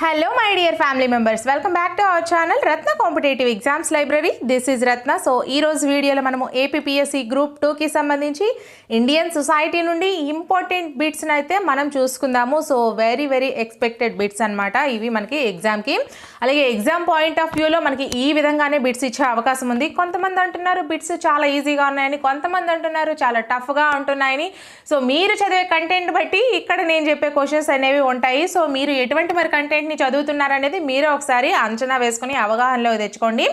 Hello my dear family members welcome back to our channel Ratna competitive exams library this is Ratna so ఈ రోజు వీడియోలో మనము APSC group టూకి సంబంధించి Indian society నుండి important బిట్స్ని అయితే మనం చూసుకుందాము. So very very expected bits అనమాట ఇవి మనకి ఎగ్జామ్కి అలాగే ఎగ్జామ్ పాయింట్ ఆఫ్ వ్యూలో మనకి ఈ విధంగానే బిట్స్ ఇచ్చే అవకాశం ఉంది. కొంతమంది అంటున్నారు బిట్స్ చాలా ఈజీగా ఉన్నాయని కొంతమంది అంటున్నారు చాలా టఫ్గా ఉంటున్నాయని. సో మీరు చదివే కంటెంట్ బట్టి ఇక్కడ నేను చెప్పే క్వశ్చన్స్ అనేవి ఉంటాయి. సో మీరు ఎటువంటి మరి కంటెంట్ కంటెంట్ని చదువుతున్నారనేది మీరే ఒకసారి అంచనా వేసుకుని అవగాహనలో తెచ్చుకోండి.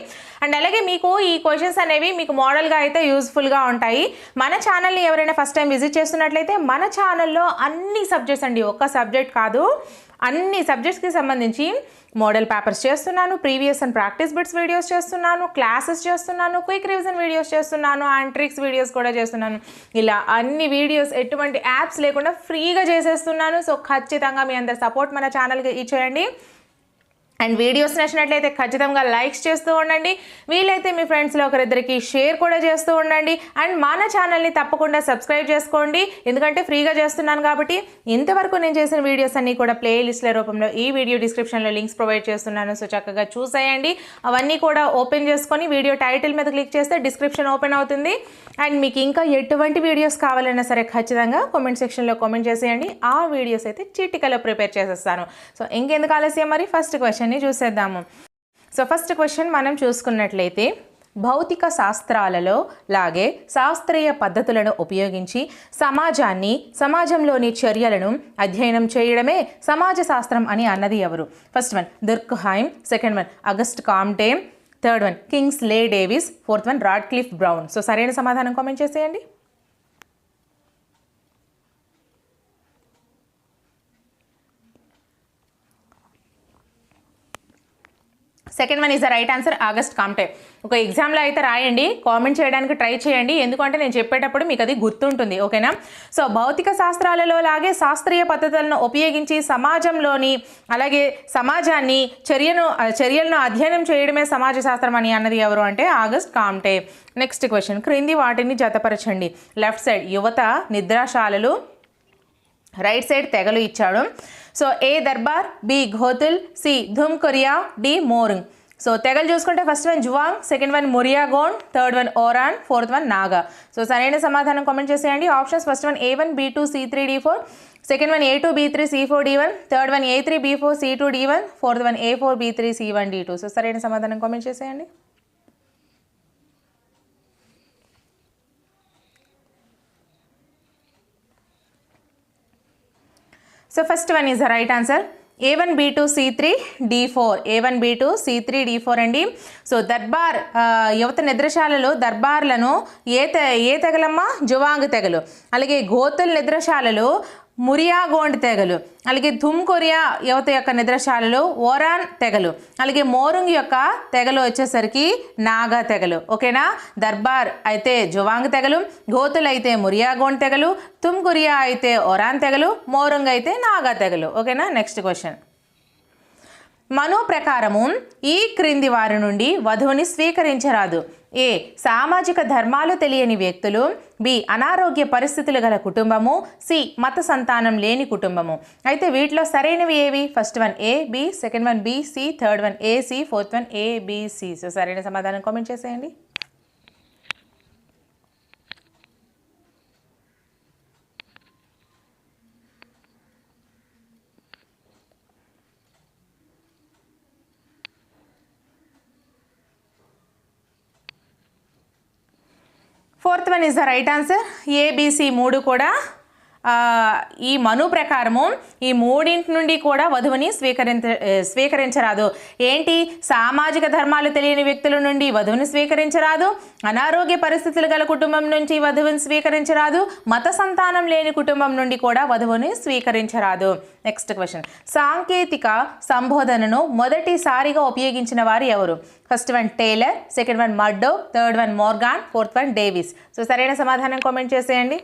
అండ్ అలాగే మీకు ఈ క్వశ్చన్స్ అనేవి మీకు మోడల్గా అయితే యూస్ఫుల్గా ఉంటాయి. మన ఛానల్ని ఎవరైనా ఫస్ట్ టైం విజిట్ చేస్తున్నట్లయితే మన ఛానల్లో అన్ని సబ్జెక్ట్స్ అండి. ఒక్క సబ్జెక్ట్ కాదు. అన్ని సబ్జెక్ట్స్కి సంబంధించి మోడల్ పేపర్స్ చేస్తున్నాను previous and practice bits videos చేస్తున్నాను క్లాసెస్ చేస్తున్నాను క్విక్ రివిజన్ వీడియోస్ చేస్తున్నాను అండ్ ట్రిక్స్ వీడియోస్ కూడా చేస్తున్నాను. ఇలా అన్ని వీడియోస్ ఎటువంటి యాప్స్ లేకుండా ఫ్రీగా చేసేస్తున్నాను. సో ఖచ్చితంగా మీ అందరి సపోర్ట్ మన ఛానల్కి ఇచ్చేయండి. అండ్ వీడియోస్ నచ్చినట్లయితే ఖచ్చితంగా లైక్స్ చేస్తూ ఉండండి. వీలైతే మీ ఫ్రెండ్స్లో ఒకరిద్దరికి షేర్ కూడా చేస్తూ ఉండండి. అండ్ మన ఛానల్ని తప్పకుండా సబ్స్క్రైబ్ చేసుకోండి. ఎందుకంటే ఫ్రీగా చేస్తున్నాను కాబట్టి ఇంతవరకు నేను చేసిన వీడియోస్ అన్నీ కూడా ప్లేలిస్ట్ల రూపంలో ఈ వీడియో డిస్క్రిప్షన్లో లింక్స్ ప్రొవైడ్ చేస్తున్నాను. సో చక్కగా చూసేయండి. అవన్నీ కూడా ఓపెన్ చేసుకొని వీడియో టైటిల్ మీద క్లిక్ చేస్తే డిస్క్రిప్షన్ ఓపెన్ అవుతుంది. అండ్ మీకు ఇంకా ఎటువంటి వీడియోస్ కావాలన్నా సరే ఖచ్చితంగా కామెంట్ సెక్షన్లో కామెంట్ చేసేయండి. ఆ వీడియోస్ అయితే చీటికలో ప్రిపేర్ చేసేస్తాను. సో ఇంకెందుకు ఆలస్యం మరి? ఫస్ట్ క్వశ్చన్ క్వశ్చన్ని చూసేద్దాము. సో ఫస్ట్ క్వశ్చన్ మనం చూసుకున్నట్లయితే భౌతిక శాస్త్రాలలో లాగే శాస్త్రీయ పద్ధతులను ఉపయోగించి సమాజాన్ని సమాజంలోని చర్యలను అధ్యయనం చేయడమే సమాజ శాస్త్రం అని అన్నది ఎవరు? First one Durkheim second one August Comte. Third one Kingsley Davis. Fourth one Radcliffe Brown. So సరైన సమాధానం కామెంట్ చేసేయండి. Second one is the right answer August Comte ఒక ఎగ్జామ్లో అయితే రాయండి కామెంట్ చేయడానికి ట్రై చేయండి. ఎందుకంటే నేను చెప్పేటప్పుడు మీకు అది గుర్తుంటుంది ఓకేనా సో భౌతిక శాస్త్రాలలో లాగే శాస్త్రీయ పద్ధతులను ఉపయోగించి సమాజంలోని అలాగే సమాజాన్ని చర్యను చర్యలను అధ్యయనం చేయడమే సమాజ శాస్త్రం అని అన్నది ఎవరు అంటే ఆగస్ట్ కామ్టే నెక్స్ట్ క్వశ్చన్ క్రింది వాటిని జతపరచండి. లెఫ్ట్ సైడ్ యువత నిద్రాశాలలు రైట్ సైడ్ తెగలు ఇచ్చాడు. So A Darbar? B Ghotul C Dhumkuria D mooring. So తెగలు చూసుకుంటే first one Juang second one Muria Gond third one Oraon fourth one Naga. So సరైన సమాధానం కామెంట్ చేసేయండి. Options first one A one B two C three D four second one A two B three C four D one third one A three B four C two D one fourth one A four be three C one D two so సరైన సమాధానం comment చేసేయండి. So first one is the right answer A one B two C three D four A one B two C three D four అండి. So దర్బార్ యువత నిద్రశాలలో దర్బార్లను ఏ తె ఏ తెగలమ్మా? జువాంగ్ తెగలు. అలాగే గోతుల్ నిద్రశాలలో మురియాగోండ్ తెగలు. అలాగే తుమ్కొరియా యువత యొక్క నిద్రశాలలో ఓరాన్ తెగలు. అలాగే మోరుంగ్ యొక్క తెగలు వచ్చేసరికి నాగా తెగలు. ఓకేనా? దర్బార్ అయితే జువాంగ్ తెగలు గోతులు అయితే మురియాగోండ్ తెగలు తుమ్కొరియా అయితే ఓరాన్ తెగలు మోరుంగ్ అయితే నాగా తెగలు. ఓకేనా? Next question. మను ప్రకారము ఈ క్రింది వారి నుండి వధువుని స్వీకరించరాదు. ఏ సామాజిక ధర్మాలు తెలియని వ్యక్తులు బి అనారోగ్య పరిస్థితులు గల కుటుంబము సి మత సంతానం లేని కుటుంబము. అయితే వీటిలో సరైనవి ఏవి? First one A B second one B C third one A C fourth one A B C so సరైన సమాధానం కామెంట్ చేసేయండి. Fourth one is the right answer A B C మూడు కూడా ఈ మను ప్రకారము ఈ మూడింటి నుండి కూడా వధువుని స్వీకరించ స్వీకరించరాదు. ఏంటి? సామాజిక ధర్మాలు తెలియని వ్యక్తుల నుండి వధువుని స్వీకరించరాదు. అనారోగ్య పరిస్థితులు గల కుటుంబం నుంచి వధువుని స్వీకరించరాదు. మత సంతానం లేని కుటుంబం నుండి కూడా వధువుని స్వీకరించరాదు. నెక్స్ట్ క్వశ్చన్ సాంకేతిక సంబోధనను మొదటిసారిగా ఉపయోగించిన వారు ఎవరు? First one Taylor second one Murdoch third one Morgan fourth one Davis so సరైన సమాధానం కామెంట్ చేసేయండి.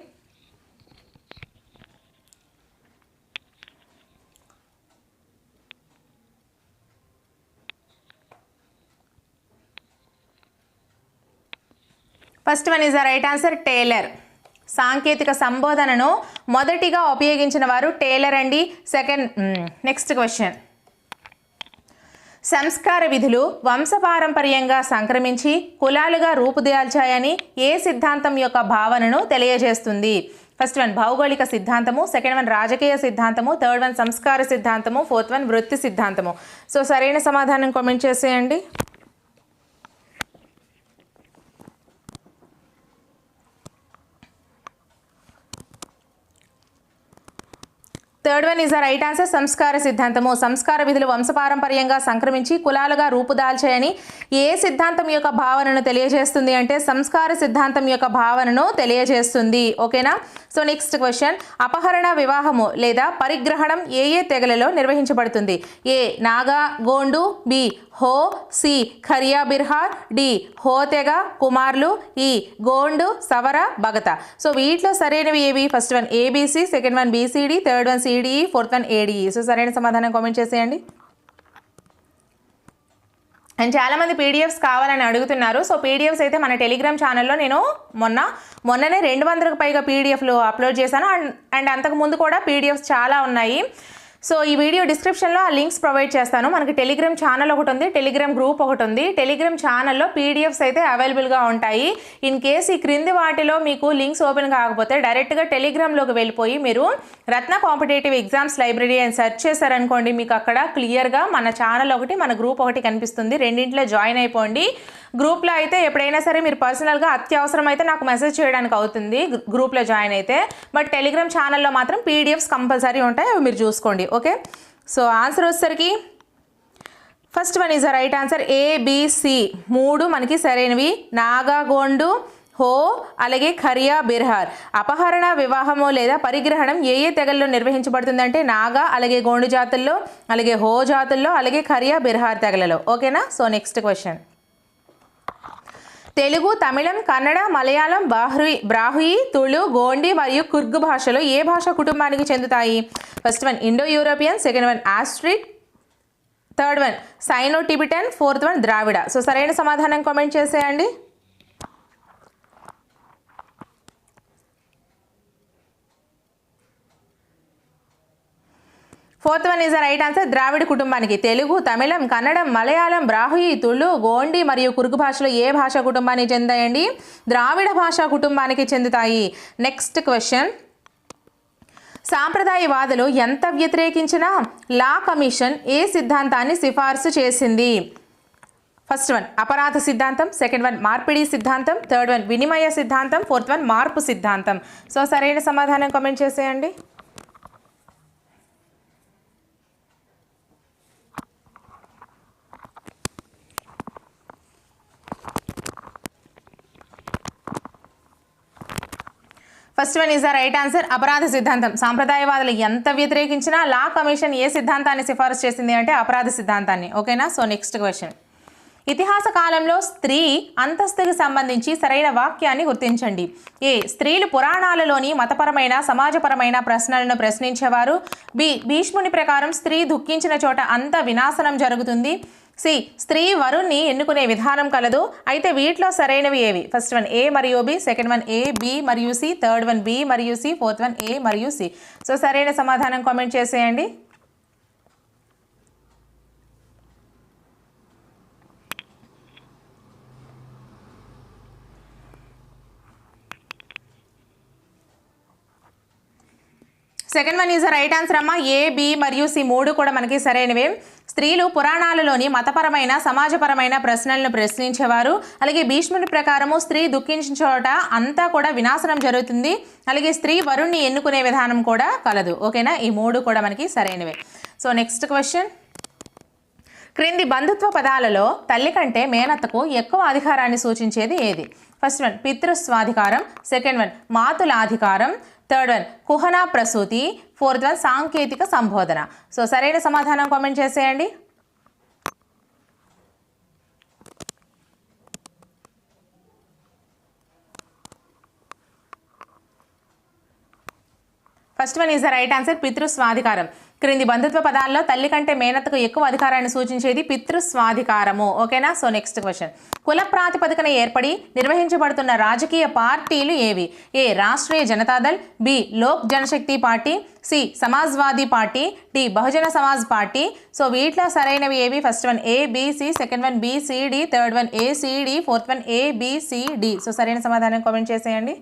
First one is the right answer Taylor. సాంకేతిక సంబోధనను మొదటిగా ఉపయోగించిన వారు టేలర్ అండి. Second next question. సంస్కార విధులు వంశపారంపర్యంగా సంక్రమించి కులాలుగా రూపుదాల్చాయని ఏ సిద్ధాంతం యొక్క భావనను తెలియజేస్తుంది? ఫస్ట్ వన్ భౌగోళిక సిద్ధాంతము సెకండ్ వన్ రాజకీయ సిద్ధాంతము థర్డ్ వన్ సంస్కార సిద్ధాంతము ఫోర్త్ వన్ వృత్తి సిద్ధాంతము. సో సరైన సమాధానం కామెంట్ చేసేయండి. Third one is the right answer సంస్కార సిద్ధాంతము సంస్కార విధులు వంశపారంపర్యంగా సంక్రమించి కులాలుగా రూపుదాల్చాయని ఏ సిద్ధాంతం యొక్క భావనను తెలియజేస్తుంది అంటే సంస్కార సిద్ధాంతం యొక్క భావనను తెలియజేస్తుంది ఓకేనా సో నెక్స్ట్ క్వశ్చన్ అపహరణ వివాహము లేదా పరిగ్రహణం ఏ ఏ తెగలలో నిర్వహించబడుతుంది A Naga Gond B Ho C Kharia Birhor D హోతెగ కుమార్లు ఈ గోండు సవర భగత. సో వీటిలో సరైనవి ఏవి? First one A B C second one B C D third one C D E fourth one A D E so సరైన సమాధానం comment చేసేయండి. And చాలామంది PDFs కావాలని అడుగుతున్నారు. సో పీడిఎఫ్స్ అయితే మన టెలిగ్రామ్ ఛానల్లో నేను మొన్న మొన్ననే రెండు వందలకు పైగా పీడిఎఫ్లు అప్లోడ్ చేశాను. అండ్ అండ్ అంతకు ముందు కూడా పీడిఎఫ్స్ చాలా ఉన్నాయి. సో ఈ వీడియో డిస్క్రిప్షన్లో ఆ లింక్స్ ప్రొవైడ్ చేస్తాను. మనకి టెలిగ్రామ్ ఛానల్ ఒకటి ఉంది. టెలిగ్రామ్ గ్రూప్ ఒకటి ఉంది. టెలిగ్రామ్ ఛానల్లో పీడిఎఫ్స్ అయితే అవైలబుల్గా ఉంటాయి. ఇన్ కేస్ ఈ క్రింది వాటిలో మీకు లింక్స్ ఓపెన్ కాకపోతే డైరెక్ట్గా టెలిగ్రామ్లోకి వెళ్ళిపోయి మీరు రత్న కాంపిటేటివ్ ఎగ్జామ్స్ లైబ్రరీ అని సెర్చ్ చేశారనుకోండి మీకు అక్కడ క్లియర్గా మన ఛానల్ ఒకటి మన గ్రూప్ ఒకటి కనిపిస్తుంది. రెండింటిలో జాయిన్ అయిపోండి. గ్రూప్లో అయితే ఎప్పుడైనా సరే మీరు పర్సనల్గా అత్యవసరం అయితే నాకు మెసేజ్ చేయడానికి అవుతుంది. గ్రూప్లో జాయిన్ అయితే. బట్ టెలిగ్రామ్ ఛానల్లో మాత్రం పీడిఎఫ్స్ కంపల్సరీ ఉంటాయి. అవి మీరు చూసుకోండి. ఓకే? సో ఆన్సర్ వచ్చేసరికి first one is the right answer. A B C మూడు మనకి సరైనవి. నాగాగోండు హో అలాగే ఖరియా బిర్హార్. అపహరణ వివాహము లేదా పరిగ్రహణం ఏ ఏ తెగల్లో నిర్వహించబడుతుందంటే నాగా అలాగే గోండు జాతుల్లో అలాగే హో జాతుల్లో అలాగే ఖరియా బిర్హార్ తెగలలో. ఓకేనా? So next question. Telugu Tamil Kannada Malayalam బాహ్రీ Brahui Tulu Gondi మరియు కుర్గ్ భాషలో ఏ భాష కుటుంబానికి చెందుతాయి? First one Indo European second one Austric third one Sino Tibetan fourth one Dravida. So సరైన సమాధానం కామెంట్ చేసేయండి. Fourth one is right answer. Dravida కుటుంబానికి తెలుగు తమిళం కన్నడం మలయాళం బ్రాహుయి తుళు గోండి మరియు కురుగు భాషలో ఏ భాషా కుటుంబానికి చెందాయండి? ద్రావిడ భాషా కుటుంబానికి చెందుతాయి. నెక్స్ట్ క్వశ్చన్ సాంప్రదాయవాదులు ఎంత వ్యతిరేకించినా లా కమిషన్ ఏ సిద్ధాంతాన్ని సిఫార్సు చేసింది? ఫస్ట్ వన్ అపరాధ సిద్ధాంతం. సెకండ్ వన్ మార్పిడి సిద్ధాంతం. థర్డ్ వన్ వినిమయ సిద్ధాంతం. ఫోర్త్ వన్ మార్పు సిద్ధాంతం. సో సరైన సమాధానం కామెంట్ చేసేయండి. First one is the right answer అపరాధ సిద్ధాంతం. సాంప్రదాయవాదులు ఎంత వ్యతిరేకించినా లా కమిషన్ ఏ సిద్ధాంతాన్ని సిఫారసు చేసింది అంటే అపరాధ సిద్ధాంతాన్ని. ఓకేనా సో నెక్స్ట్ క్వశ్చన్ ఇతిహాస కాలంలో స్త్రీ అంతస్తుకు సంబంధించి సరైన వాక్యాన్ని గుర్తించండి. ఏ స్త్రీలు పురాణాలలోని మతపరమైన సమాజపరమైన ప్రశ్నలను ప్రశ్నించేవారు. బి భీష్ముని ప్రకారం స్త్రీ దుఃఖించిన చోట అంత వినాశనం జరుగుతుంది. సి స్త్రీ వరుణ్ణి ఎన్నుకునే విధానం కలదు. అయితే వీటిలో సరైనవి ఏవి? ఫస్ట్ వన్ ఏ మరియు B second one A B మరియు సి థర్డ్ వన్ బి మరియు సి ఫోర్త్ వన్ ఏ మరియు సి. సో సరైన సమాధానం కామెంట్ చేసేయండి. Second one is right answer అమ్మ. ఏ బి మరియు సి మూడు కూడా మనకి సరైనవే. స్త్రీలు పురాణాలలోని మతపరమైన సమాజపరమైన ప్రశ్నలను ప్రశ్నించేవారు. అలాగే భీష్ముని ప్రకారము స్త్రీ దుఃఖించిన చోట అంతా కూడా వినాశనం జరుగుతుంది. అలాగే స్త్రీ వరుణ్ణి ఎన్నుకునే విధానం కూడా కలదు. ఓకేనా? ఈ మూడు కూడా మనకి సరైనవే. So next question. క్రింది బంధుత్వ పదాలలో తల్లి కంటే మేనత్తకు ఎక్కువ అధికారాన్ని సూచించేది ఏది? ఫస్ట్ వన్ పితృస్వాధికారం. సెకండ్ వన్ మాతుల అధికారం థర్డ్ వన్ కుహనా ప్రసూతి. ఫోర్త్ వన్ సాంకేతిక సంబోధన. సో సరైన సమాధానం కామెంట్ చేసేయండి. First one is the right answer పితృస్వాధికారం. క్రింది బంధుత్వ పదాల్లో తల్లి కంటే మేనత్తకు ఎక్కువ అధికారాన్ని సూచించేది పితృస్వాధికారము. ఓకేనా? సో నెక్స్ట్ క్వశ్చన్ కుల ప్రాతిపదికన ఏర్పడి నిర్వహించబడుతున్న రాజకీయ పార్టీలు ఏవి? A Rashtriya Janata Dal B Lok Janshakti party C Samajwadi party D Bahujan Samaj party. So వీటిలో సరైనవి ఏవి? First one A second one B C D third one A fourth one A so సరైన సమాధానం comment చేసేయండి.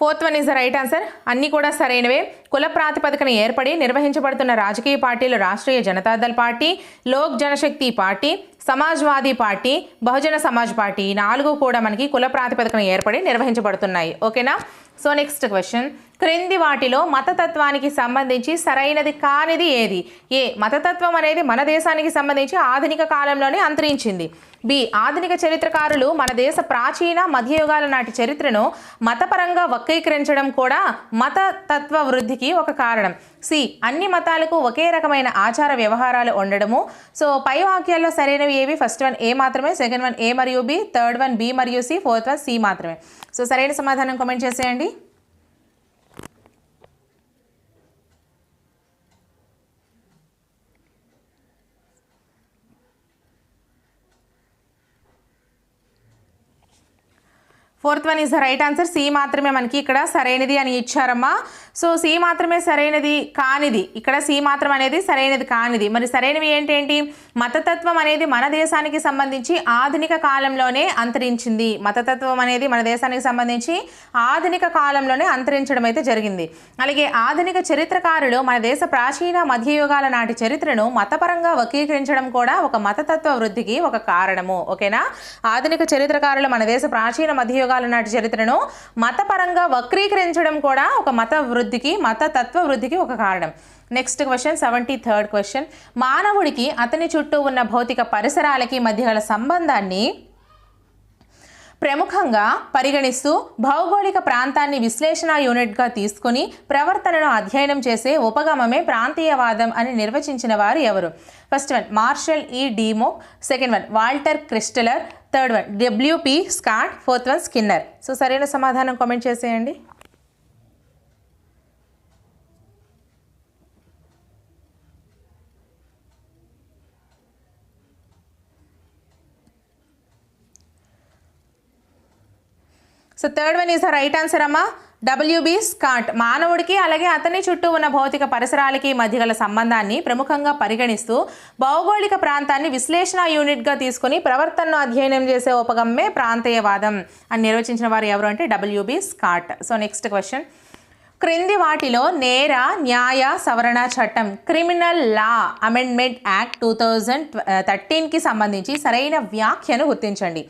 Fourth one is the right answer. అన్నీ కూడా సరైనవే. కుల ప్రాతిపదికన ఏర్పడి నిర్వహించబడుతున్న రాజకీయ పార్టీలు Rashtriya Janata Dal party Lok Janshakti party Samajwadi party Bahujan Samaj party ఈ నాలుగు కూడా మనకి కుల ప్రాతిపదికన ఏర్పడి నిర్వహించబడుతున్నాయి. ఓకేనా? So next question. క్రింది వాటిలో మతతత్వానికి సంబంధించి సరైనది కానిది ఏది? ఏ మతతత్వం అనేది మన దేశానికి సంబంధించి ఆధునిక కాలంలోనే అంతరించింది. బి ఆధునిక చరిత్రకారులు మన దేశ ప్రాచీన మధ్యయుగాల నాటి చరిత్రను మతపరంగా వక్రీకరించడం కూడా మతతత్వ వృద్ధికి ఒక కారణం. సి అన్ని మతాలకు ఒకే రకమైన ఆచార వ్యవహారాలు ఉండడము. సో పై వాక్యాల్లో సరైనవి ఏవి? ఫస్ట్ వన్ ఏ మాత్రమే సెకండ్ వన్ ఏ మరియు బి థర్డ్ వన్ బి మరియు సి ఫోర్త్ వన్ సి మాత్రమే. సో సరైన సమాధానం కామెంట్ చేసేయండి. Fourth one is the right answer C మాత్రమే మనకి ఇక్కడ సరైనది అని ఇచ్చారమ్మా. సో సి మాత్రమే సరైనది కానిది. ఇక్కడ సి మాత్రం అనేది సరైనది కానిది. మరి సరైనవి ఏంటేంటి మతతత్వం అనేది మన దేశానికి సంబంధించి ఆధునిక కాలంలోనే అంతరించింది. మతతత్వం అనేది మన దేశానికి సంబంధించి ఆధునిక కాలంలోనే అంతరించడం అయితే జరిగింది. అలాగే ఆధునిక చరిత్రకారులు మన దేశ ప్రాచీన మధ్యయుగాల నాటి చరిత్రను మతపరంగా వక్రీకరించడం కూడా ఒక మతతత్వ వృద్ధికి ఒక కారణము. ఓకేనా? ఆధునిక చరిత్రకారులు మన దేశ ప్రాచీన మధ్యయుగ యుగాల నాటి చరిత్రను మతపరంగా వక్రీకరించడం కూడా ఒక మత వృద్ధికి మత తత్వ వృద్ధికి ఒక కారణం. Next question seventy third question మానవుడికి అతని చుట్టూ ఉన్న భౌతిక పరిసరాలకి మధ్య గల సంబంధాన్ని ప్రముఖంగా పరిగణిస్తూ భౌగోళిక ప్రాంతాన్ని విశ్లేషణ యూనిట్గా తీసుకుని ప్రవర్తనను అధ్యయనం చేసే ఉపగమమే ప్రాంతీయవాదం అని నిర్వచించిన వారు ఎవరు? First one Marshall E Dimock second one Walter Christaller third one W P Scott fourth one Skinner. So సరైన సమాధానం కామెంట్ చేసేయండి. So third one is the right answer అమ్మా. డబ్ల్యూబి స్కాట్ మానవుడికి అలాగే అతని చుట్టూ ఉన్న భౌతిక పరిసరాలకి మధ్య గల సంబంధాన్ని ప్రముఖంగా పరిగణిస్తూ భౌగోళిక ప్రాంతాన్ని విశ్లేషణ యూనిట్గా తీసుకొని ప్రవర్తనను అధ్యయనం చేసే ఉపగమ్మే ప్రాంతీయవాదం అని నిర్వచించిన వారు ఎవరు అంటే W B Scott so next question క్రింది వాటిలో నేర న్యాయ సవరణ చట్టం criminal law amendment act two thousand థర్టీన్కి సంబంధించి సరైన వ్యాఖ్యను గుర్తించండి.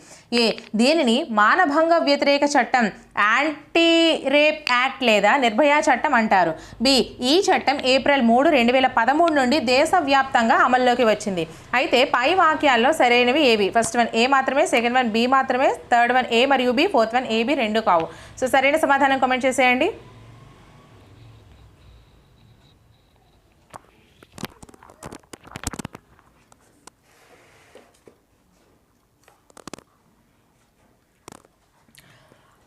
ఏ దీనిని మానభంగ వ్యతిరేక చట్టం యాంటీ రేప్ యాక్ట్ లేదా నిర్భయ చట్టం అంటారు. బి ఈ చట్టం ఏప్రిల్ మూడు రెండు వేల పదమూడు నుండి దేశవ్యాప్తంగా అమల్లోకి వచ్చింది. అయితే పై వాక్యాల్లో సరైనవి ఏవి? ఫస్ట్ వన్ ఏ మాత్రమే సెకండ్ వన్ బి మాత్రమే థర్డ్ వన్ ఏ మరియు బి ఫోర్త్ వన్ ఏబి రెండు కావు. సో సరైన సమాధానం కామెంట్ చేసేయండి.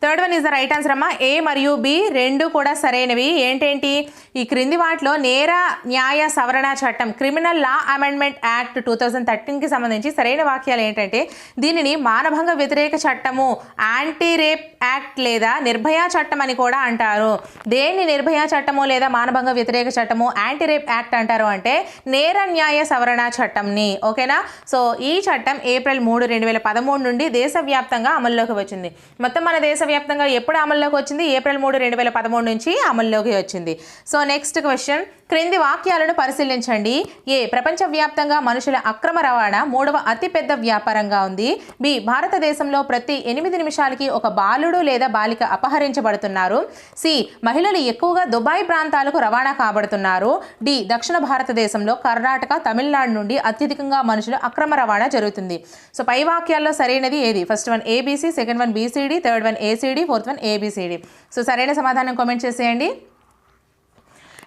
Third one is the right answer అమ్మా. ఏ మరియు బి రెండు కూడా సరైనవి. ఏంటేంటి? ఈ క్రింది వాటిలో నేర న్యాయ సవరణ చట్టం criminal law amendment act two thousand థర్టీన్కి సంబంధించి సరైన వాక్యాలు ఏంటంటే దీనిని మానభంగ వ్యతిరేక చట్టము యాంటీ రేప్ యాక్ట్ లేదా నిర్భయ చట్టం అని కూడా అంటారు. దేన్ని నిర్భయ చట్టము లేదా మానభంగ వ్యతిరేక చట్టము యాంటీ రేప్ యాక్ట్ అంటారు అంటే నేర న్యాయ సవరణ చట్టంని. ఓకేనా? సో ఈ చట్టం ఏప్రిల్ మూడు రెండు వేల పదమూడు నుండి దేశవ్యాప్తంగా అమల్లోకి వచ్చింది. మొత్తం మన దేశవ్యాప్తంగా ఎప్పుడు అమల్లోకి వచ్చింది? ఏప్రిల్ మూడు రెండు వేల పదమూడు నుంచి అమల్లోకి వచ్చింది. సో నెక్స్ట్ క్వశ్చన్ క్రింది వాక్యాలను పరిశీలించండి. ఏ ప్రపంచవ్యాప్తంగా మనుషుల అక్రమ రవాణా మూడవ అతిపెద్ద వ్యాపారంగా ఉంది. బి భారతదేశంలో ప్రతి ఎనిమిది నిమిషాలకి ఒక బాలుడు లేదా బాలిక అపహరించబడుతున్నారు. సి మహిళలు ఎక్కువగా దుబాయ్ ప్రాంతాలకు రవాణా కాబడుతున్నారు. డి దక్షిణ భారతదేశంలో కర్ణాటక తమిళనాడు నుండి అత్యధికంగా మనుషులు అక్రమ రవాణా జరుగుతుంది. సో పై వాక్యాల్లో సరైనది ఏది? First one A B C second one B C D third one A C D fourth one A B C D so సరైన సమాధానం కామెంట్ చేసేయండి.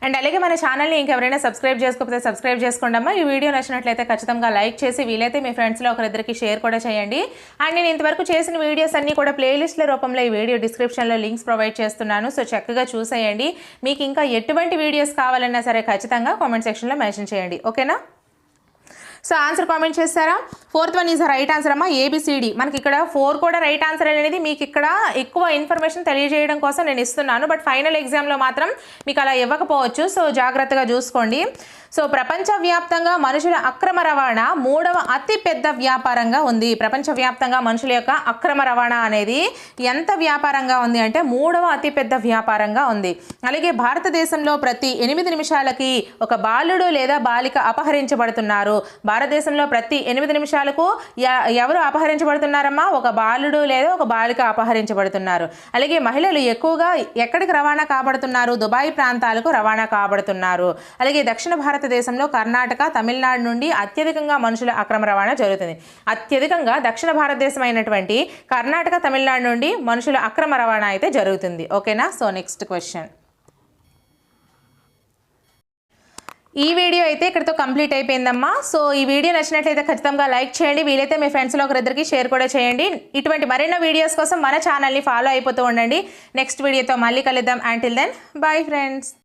అండ్ అలాగే మన ఛానల్ని ఇంకెవరైనా సబ్స్క్రైబ్ చేసుకోకపోతే సబ్స్క్రైబ్ చేసుకోండి అమ్మా ఈ వీడియో నచ్చినట్లయితే ఖచ్చితంగా లైక్ చేసి వీలైతే మీ ఫ్రెండ్స్లో ఒకరిద్దరికి షేర్ కూడా చేయండి. అండ్ నేను ఇంతవరకు చేసిన వీడియోస్ అన్నీ కూడా ప్లేలిస్ట్ల రూపంలో ఈ వీడియో డిస్క్రిప్షన్లో లింక్స్ ప్రొవైడ్ చేస్తున్నాను. సో చక్కగా చూసేయండి. మీకు ఇంకా ఎటువంటి వీడియోస్ కావాలన్నా సరే ఖచ్చితంగా కామెంట్ సెక్షన్లో మెన్షన్ చేయండి. ఓకేనా? సో ఆన్సర్ కామెంట్ చేస్తారా? Fourth one is right answer అమ్మా. ఏబిసిడి మనకి ఇక్కడ ఫోర్ కూడా రైట్ ఆన్సర్ అనేది మీకు ఇక్కడ ఎక్కువ ఇన్ఫర్మేషన్ తెలియజేయడం కోసం నేను ఇస్తున్నాను. బట్ ఫైనల్ ఎగ్జామ్లో మాత్రం మీకు అలా ఇవ్వకపోవచ్చు. సో జాగ్రత్తగా చూసుకోండి. సో ప్రపంచవ్యాప్తంగా మనుషుల అక్రమ రవాణా మూడవ అతిపెద్ద వ్యాపారంగా ఉంది. ప్రపంచవ్యాప్తంగా మనుషుల యొక్క అక్రమ రవాణా అనేది ఎంత వ్యాపారంగా ఉంది అంటే మూడవ అతిపెద్ద వ్యాపారంగా ఉంది. అలాగే భారతదేశంలో ప్రతి ఎనిమిది నిమిషాలకి ఒక బాలుడు లేదా బాలిక అపహరించబడుతున్నారు. భారతదేశంలో ప్రతి ఎనిమిది నిమిషాలకు ఎ- ఎవరు అపహరించబడుతున్నారమ్మా? ఒక బాలుడు లేదా ఒక బాలిక అపహరించబడుతున్నారు. అలాగే మహిళలు ఎక్కువగా ఎక్కడికి రవాణా కాబడుతున్నారు? దుబాయ్ ప్రాంతాలకు రవాణా కాబడుతున్నారు. అలాగే దక్షిణ భారతదేశంలో కర్ణాటక తమిళనాడు నుండి అత్యధికంగా మనుషుల అక్రమ రవాణా జరుగుతుంది. అత్యధికంగా దక్షిణ భారతదేశం అయినటువంటి కర్ణాటక తమిళనాడు నుండి మనుషుల అక్రమ రవాణా అయితే జరుగుతుంది. ఓకేనా? సో నెక్స్ట్ క్వశ్చన్ ఈ వీడియో అయితే ఇక్కడితో కంప్లీట్ అయిపోయిందమ్మా. సో ఈ వీడియో నచ్చినట్లయితే ఖచ్చితంగా లైక్ చేయండి. వీలైతే మీ ఫ్రెండ్స్లో ఒకరిద్దరికి షేర్ కూడా చేయండి. ఇటువంటి మరెన్నో వీడియోస్ కోసం మన ఛానల్ని ఫాలో అయిపోతూ ఉండండి. నెక్స్ట్ వీడియోతో మళ్ళీ కలుద్దాం. Until then bye friends